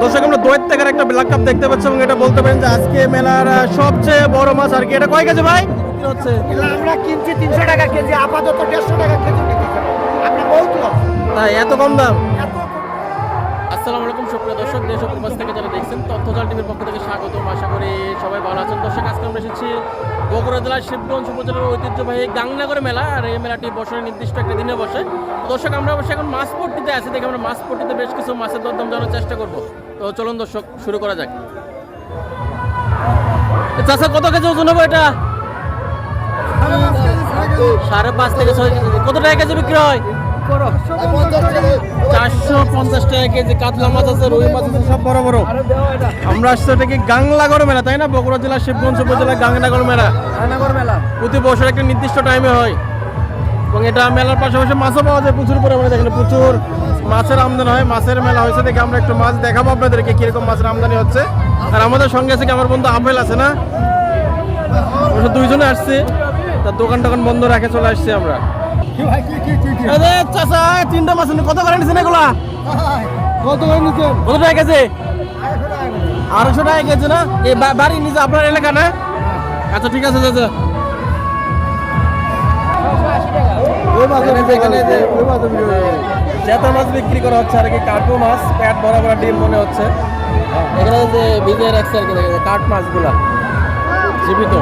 দর্শক আমরা দোয়ের থেকে একটা ব্ল্যাক কাপ দেখতে পাচ্ছি এবং এটা বলতে পারেন যে আজকে মেলার সবচেয়ে বড় মাছ আর কি। এটা কয় কেজি ভাই? হচ্ছে আমরা কিনছি তিনশো টাকা কেজি আপাতত দেড়শো টাকা কেজি তাই এত কম দাম? এত আসসালামু আলাইকুম সুপ্রিয় দর্শক দেশ ও প্রবাস থেকে যারা দেখছেন তথ্যজাল টিভির পক্ষ থেকে স্বাগত আশা করি সবাই ভালো আছেন। দর্শক আজকে আমরা এসেছি বগুড়া জেলার শিবগঞ্জ উপজেলার ঐতিহ্যবাহী গাংনগর মেলা আর এই মেলাটি বছরের নির্দিষ্ট একটা দিনে বসে। দর্শক আমরা অবশ্যই এখন মাছ পট্টিতে আছি দেখে আমরা মাছ পট্টিতে বেশ কিছু মাছের দরদাম জানার চেষ্টা করব। তো চলুন দর্শক শুরু করা যাক। চাচা কত কেজি ওজন হবে এটা? সাড়ে পাঁচ থেকে ছয় কেজি। কত টাকা কেজি বিক্রি হয়? চারশো পঞ্চাশ টাকা কেজি কাতলা মাছ আছে রুই মাছ আছে সব বড় বড়। আমরা আসছে এটা কি গাংলাগড় মেলা তাই না? বগুড়া জেলার শিবগঞ্জ উপজেলার গাংলাগড় মেলা। প্রতি বছর একটা নির্দিষ্ট টাইমে হয়। এবং এটা মেলার পাশাপাশি মাছও পাওয়া যায় প্রচুর পরিমাণে দেখেন প্রচুর মাছের আমদানি হয় মাছের মেলা হয়েছে দেখে আমরা একটু মাছ দেখাবো আপনাদেরকে কীরকম মাছের আমদানি হচ্ছে। আর আমাদের সঙ্গে আছে কি আমার বন্ধু আপেল আছে না? আমরা দুইজনে আসছি তার দোকান টোকান বন্ধ রাখে চলে আসছি আমরা। চাচা তিনটা মাছ কত করে নিছেন এগুলা? কত করে নিচ্ছেন কত টাকা কেজি? আড়াইশো টাকা কেজি না? এই বাড়ি নিজে আপনার এলাকা না? আচ্ছা ঠিক আছে চাচা। জেতা মাছ বিক্রি করা হচ্ছে আর কি কার্পো মাছ প্যাট বড় বড় ডিম মনে হচ্ছে। এখানে যে ভিজে রাখছে আর কি দেখেন, কাঠ মাছগুলা। জীবিত।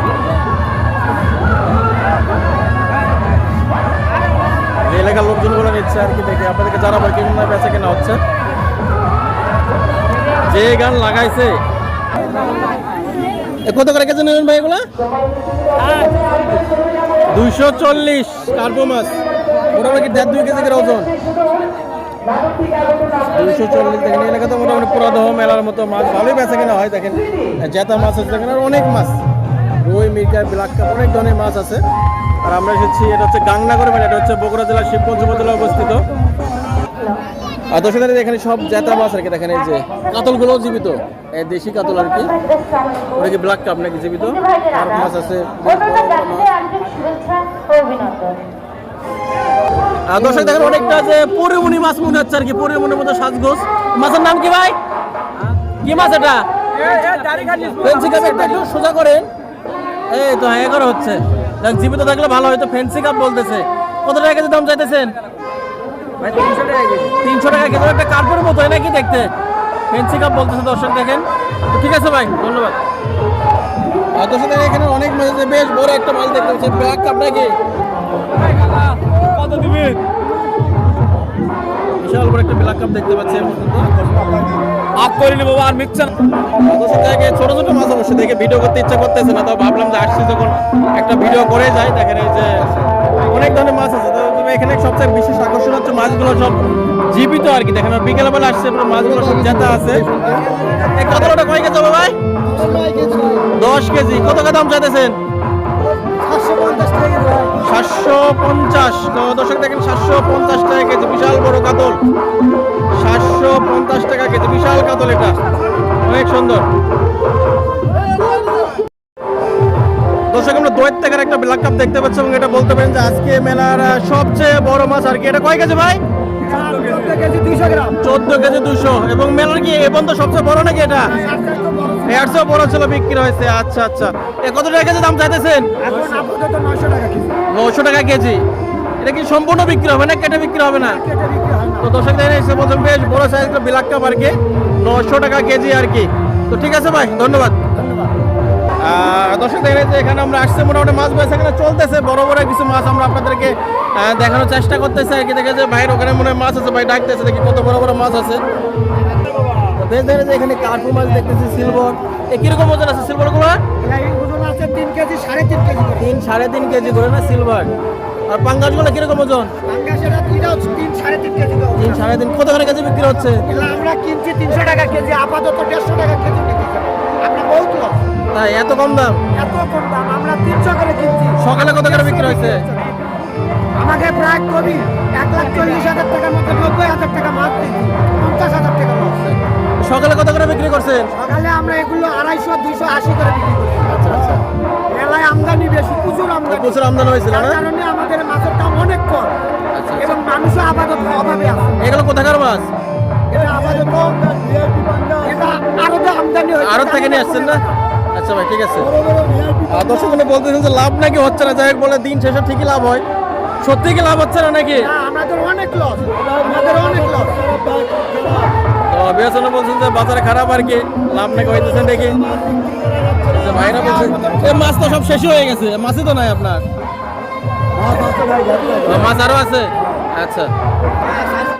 এলাকার লোকজনগুলো নিচ্ছে আর কি দেখে। আপনাদেরকে কেমন না বেচা কেনা হচ্ছে। যে গান লাগাইছে। কত করে কেজি নেবেন ভাই এগুলা? দুইশো চল্লিশ। কার্পো মাছ। মোটামুটি দেড় দুই কেজি করে ওজন। দুইশো চল্লিশ দেখেন, এই এলাকাতে মোটামুটি পুরাদহ মেলার মতো মাছ, ভালোই বেচা কেনা হয় দেখেন। জেতা মাছ আছে দেখেন, আর অনেক মাছ। রুই, মির্কা ব্ল্যাক কাপ, অনেক ধরনের মাছ আছে। আর আমরা এসেছি, এটা হচ্ছে গাংনাগর মেলা, এটা হচ্ছে বগুড়া জেলার শিবগঞ্জ উপজেলায় অবস্থিত। আর দর্শকদের এখানে সব জেতা মাছ আর কি, দেখেন এই যে কাতলগুলো জীবিত। দেশি কাতল আর কি। ওটা কি ব্ল্যাক কাপ নাকি জীবিত? আর মাছ আছে দর্শক দেখেন অনেকটা যে পরিমণি মাছ মনে হচ্ছে আর কি পরিমণির মতো সাজগোজ। মাছের নাম কি ভাই? কি মাছ এটা? ফেন্সি কাপ একটা একটু সোজা করেন। এই তো হ্যাঁ এগারো হচ্ছে। দেখ জীবিত থাকলে ভালো হয়তো ফেন্সি কাপ বলতেছে। কত টাকা কেজি দাম চাইতেছেন? তিনশো টাকা কেজি। একটা কার্পের মতো হয় নাকি দেখতে? ফেন্সি কাপ বলতেছে দর্শক দেখেন। ঠিক আছে ভাই ধন্যবাদ। দর্শক দেখেন এখানে অনেক মাছ বেশ বড় একটা মাছ দেখতে পাচ্ছি ব্ল্যাক কাপ নাকি? কত দিবেন। বিশাল বড় একটা ব্ল্যাক কাপ দেখতে পাচ্ছি আপ করে নিবো আর মিক্সার ছোট ছোট মাছ দেখে ভিডিও করতে ইচ্ছা করতেছে না তো ভাবলাম যে আসছি যখন একটা ভিডিও করে যাই দেখেন এই যে অনেক ধরনের মাছ আছে। তো এখানে সবচেয়ে বিশেষ আকর্ষণ হচ্ছে মাছগুলো সব জীবিত আর কি। দেখেন বিকেলবেলা আসছে মাছগুলো সব জেতা আছে। এই কতটা কয় কেজি হবে ভাই? দশ কেজি। কত টাকা দাম চাইতেছেন? সাতশো পঞ্চাশ তো দর্শক দেখেন, সাতশো পঞ্চাশ টাকা কেজি, বিশাল বড় কাতল। সাতশো পঞ্চাশ টাকা কেজি, বিশাল কাতল এটা। অনেক সুন্দর। দর্শক, আমরা দয়ের থেকে একটা ব্ল্যাক কাপ দেখতে পাচ্ছি এবং এটা বলতে পারেন যে আজকে মেলার সবচেয়ে বড় মাছ আর কি। এটা কয় কেজি ভাই? চোদ্দ কেজি দুশো। এবং মেলার কি এ পর্যন্ত সবচেয়ে বড় নাকি এটা? চেয়েও বড় ছিল, বিক্রি হয়েছে। আচ্ছা আচ্ছা। এ কত টাকা কেজি দাম চাইতেছেন? নশো টাকা কেজি। এটা কি সম্পূর্ণ বিক্রি হবে না, কেটে বিক্রি হবে না? তো দর্শক এসে বলছেন বেশ বড় সাইজ বিলাক কাপ আর কি নশো টাকা কেজি আর কি। তো ঠিক আছে ভাই, ধন্যবাদ। দর্শক দেখেন এই এখানে আমরা আসছে, মোটামুটি মাছ বেশ এখানে চলতেছে। বড় বড় কিছু মাছ আমরা আপনাদেরকে দেখানোর চেষ্টা করতেছি। আর কি দেখে যে ভাইয়ের ওখানে মনে হয় মাছ আছে, ভাই ডাকতেছে, দেখি কত বড় বড় মাছ আছে। বেশ দেখেন যে এখানে কার্পু মাছ দেখতেছি সিলভার এ, কীরকম ওজন আছে সিলভারগুলো? ওজন তিন কেজি সাড়ে তিন কেজি তিন সাড়ে তিন কেজি করে না সিলভার আর পাঙ্গাসগুলো কীরকম ওজন? তিন, সাড়ে তিন। কত করে কেজি বিক্রি হচ্ছে? আমরা কিনছি তিনশো টাকা কেজি, আপাতত দেড়শো টাকা কেজি তাই এত কম দাম? এত কম দাম আমরা তিনশো করে কিনছি। সকালে কত করে বিক্রি হয়েছে? আমাকে প্রায় কবি এক লাখ চল্লিশ হাজার টাকার মধ্যে নব্বই হাজার টাকা মাছ দিচ্ছি পঞ্চাশ হাজার টাকা লস সকালে কত করে বিক্রি করছেন? সকালে আমরা এগুলো আড়াইশো দুইশো আশি করে বিক্রি করি আচ্ছা আচ্ছা। মেলায় আমদানি বেশি প্রচুর আমদানি। প্রচুর আমদানি হয়েছিল না? কারণে আমাদের মাছের দাম অনেক কম আচ্ছা, এবং মানুষও আপাতত অভাবে আছে। এগুলো কোথাকার মাছ? এটা আপাতত ভারত থেকে নিয়ে আসছেন না? আচ্ছা ভাই ঠিক আছে। দর্শক বলতেছেন যে লাভ নাকি হচ্ছে না? যাই হোক বলে দিন শেষে ঠিকই লাভ হয়। সত্যি কি লাভ হচ্ছে না নাকি? আমাদের অনেক লস আমাদের অনেক লস তো বিবেচনা বলছেন যে বাজারে খারাপ আর কি লাভ নাকি হইতেছে দেখি। আচ্ছা, ভাইরা বলছে এ মাছ তো সব শেষ হয়ে গেছে মাছই তো নাই আপনার। মাছ আরও আছে? আচ্ছা।